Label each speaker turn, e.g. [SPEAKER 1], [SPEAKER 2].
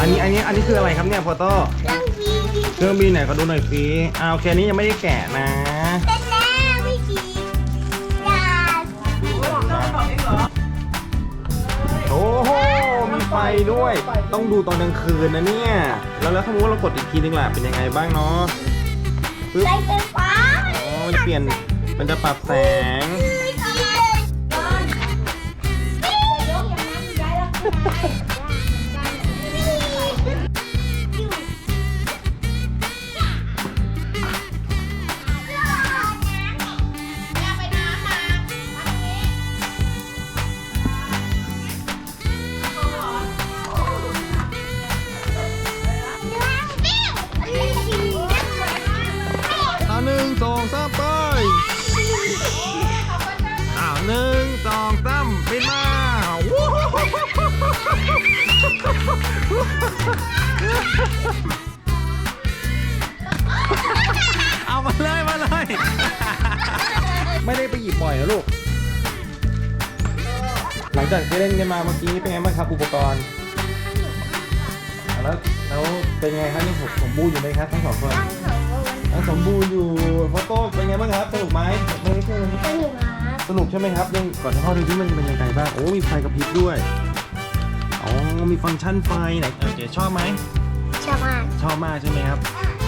[SPEAKER 1] อันนี้อันนี้อันนี้คืออะไรครับเนี่ยโฟโต้
[SPEAKER 2] เรื่องวี
[SPEAKER 1] เครื่องบินไหนก็ดูหน่อยฟีอ่าโอเคอันนี้ยังไม่ได้แกะนะ
[SPEAKER 2] เป็นแล้ววิธีการ
[SPEAKER 1] โอ้โห มีไฟด้วย ต้องดูตอนกลางคืนนะเนี่ย แล้วแล้วถ้าสมมติว่าเรากดอีกทีนึงล่ะ เป็นยังไงบ้างเนาะปึ๊บ
[SPEAKER 2] ไฟไฟฟ้า
[SPEAKER 1] อ๋อมันจะเปลี่ยน มันจะปรับแสง
[SPEAKER 2] วิธีเลยวิธี
[SPEAKER 1] สองสามไปอ้าวหนึ่งสองสามปิดมาเอามาเลยมาเลย ไม่ได้ไปหยิบบ่อยนะลูก หลังจากที่เล่นกันมาเมื่อกี้เป็นไงบ้างครับอุปกรณ์แล้วแล้วเป็นไงครับนี่ผมสมบูอยู่ไหมครับทั้งสองคน ยังสมบูรณ์อยู่โฟโต้เป็นไงบ้างครับสนุกไหมไม่ใช่สนุกใช่ไหมครับยังก่อนที่พ่อดูที่มันเป็นยังไงบ้างโอ้มีไฟกระพริบด้วยอ๋อมีฟังก์ชันไฟไหนเออเจ๊ชอบไหม
[SPEAKER 2] ชอบมาก
[SPEAKER 1] ชอบมากใช่ไหมครับ
[SPEAKER 2] อะไรเนี่ย